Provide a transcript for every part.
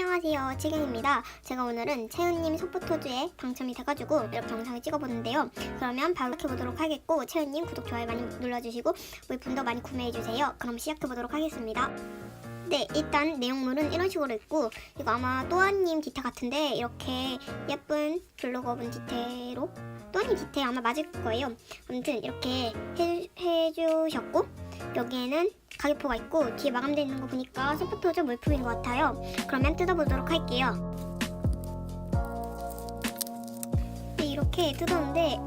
안녕하세요. 채경입니다. 제가 오늘은 채은님 소포토즈에 당첨이 돼가지고 이렇게 영상을 찍어보는데요. 그러면 바로 시작해보도록 하겠고 채은님 구독 좋아요 많이 눌러주시고 물품도 많이 구매해주세요. 그럼 시작해보도록 하겠습니다 네 일단 내용물은 이런 식으로 있고 이거 아마 또아님 디테 같은데 이렇게 예쁜 블로거분 디테로 또아님 디테 아마 맞을 거예요 아무튼 이렇게 해, 해주셨고 여기에는 가격표가 있고 뒤에 마감되어 있는 거 보니까 소프트워즈 물품인 것 같아요. 그러면 뜯어보도록 할게요. 네, 이렇게 뜯었는데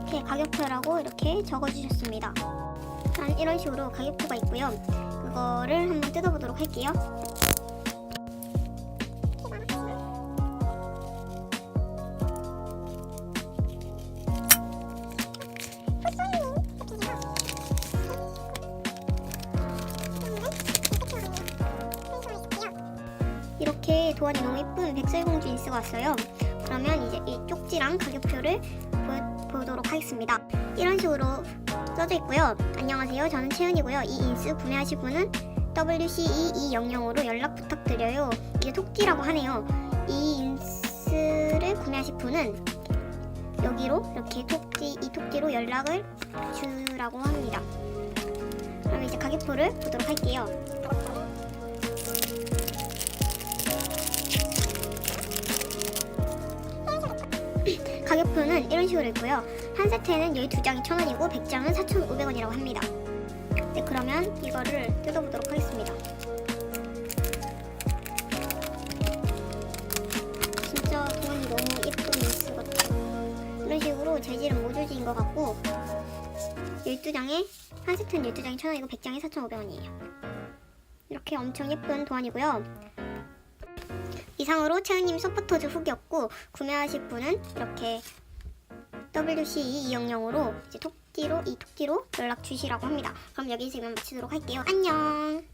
이렇게 가격표라고 이렇게 적어주셨습니다. 일단 이런 식으로 가격표가 있고요. 그거를 한번 뜯어보도록 할게요. 이렇게 도안이 너무 예쁜 백설공주 인스가 왔어요. 그러면 이제 이 쪽지랑 가격표를 보, 보도록 하겠습니다. 이런 식으로 써져 있고요. 안녕하세요. 저는 채은이고요. 이 인스 구매하실 분은 WCE200으로 연락 부탁드려요. 이게 톡지라고 하네요. 이 인스를 구매하실 분은 여기로 이렇게 톡지 이 톡지로 연락을 주라고 합니다. 그럼 이제 가격표를 보도록 할게요. 가격표는 이런 식으로 있고요. 한 세트에는 12장이 1,000원이고 100장은 4,500원이라고 합니다. 네, 그러면 이거를 뜯어보도록 하겠습니다. 진짜 도안이 너무 예쁜 인스 같아요. 이런 식으로 재질은 모조지인 것 같고 12장에 한 세트는 12장이 1,000원이고 100장이 4,500원이에요. 이렇게 엄청 예쁜 도안이고요. 이상으로 채은님 소프토즈 후기였고 구매하실 분은 이렇게 WCE200으로 이제 톡지로 이 톡지로 연락 주시라고 합니다. 그럼 여기서 이만 마치도록 할게요. 안녕.